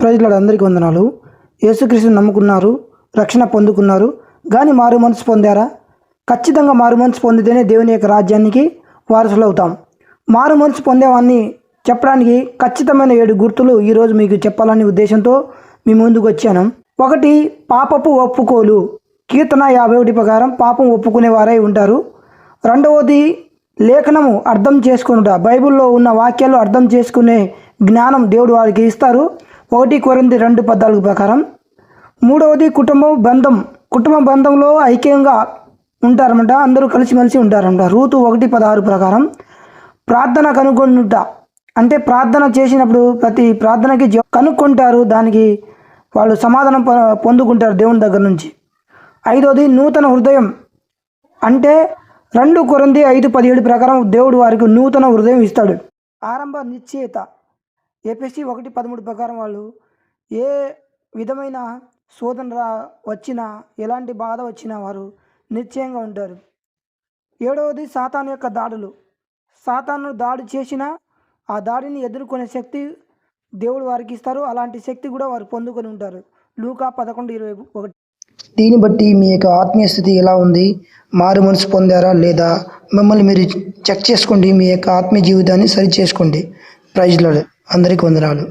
ప్రజలు అందరికీ వందనాలు. యేసుక్రీస్తు నమ్ముకున్నారు రక్షణ పొందుకున్నారు. కానీ మారు మనసు పొందారా? ఖచ్చితంగా మారు మనసు పొందితేనే దేవుని యొక్క రాజ్యానికి వారసులు అవుతాం మారు మనసు పొందేవాన్ని చెప్పడానికి ఖచ్చితమైన ఏడు గుర్తులు ఈరోజు మీకు చెప్పాలనే ఉద్దేశంతో మీ ముందుకు వచ్చాను. ఒకటి పాపపు ఒప్పుకోలు. కీర్తన యాభై ఒకటి ప్రకారం పాపం ఒప్పుకునే వారై ఉంటారు. రెండవది లేఖనము అర్థం చేసుకునుట. బైబిల్లో ఉన్న వాక్యాలు అర్థం చేసుకునే జ్ఞానం దేవుడు వారికి ఇస్తారు. ఒకటి కొరింది రెండు పద్నాలుగు ప్రకారం. మూడవది కుటుంబం బంధం. కుటుంబ బంధంలో ఐక్యంగా ఉంటారన్నమాట. అందరూ కలిసిమెలిసి ఉంటారన్నమాట. రూతు ఒకటి పదహారు ప్రకారం. ప్రార్థన కనుగొనుట. అంటే ప్రార్థన చేసినప్పుడు ప్రతి ప్రార్థనకి కనుక్కుంటారు. దానికి వాళ్ళు సమాధానం పొందుకుంటారు దేవుని దగ్గర నుంచి. ఐదవది నూతన హృదయం. అంటే రెండు కొరంది ఐదు పదిహేడు ప్రకారం దేవుడు వారికి నూతన హృదయం ఇస్తాడు. ఆరంభ నిశ్చయత. ఏపీఎస్సీ ఒకటి పదమూడు ప్రకారం వాళ్ళు ఏ విధమైన శోధన రా- వచ్చినా ఎలాంటి బాధ వచ్చినా వారు నిశ్చయంగా ఉంటారు. ఏడవది సాతాను యొక్క దాడులు. సాతాను దాడి చేసినా ఆ దాడిని ఎదుర్కొనే శక్తి దేవుడు వారికి ఇస్తారు. అలాంటి శక్తి కూడా వారు పొందుకొని ఉంటారు. లూకా పదకొండు ఇరవై ఒకటి. దీన్ని బట్టి మీ యొక్క ఆత్మీయ స్థితి ఎలా ఉంది? మారు మనసు పొందారా లేదా? మిమ్మల్ని మీరు చెక్ చేసుకోండి. మీ యొక్క ఆత్మీయ జీవితాన్ని సరి చేసుకోండి ప్రైజ్లో అందరికీ వందనాలు.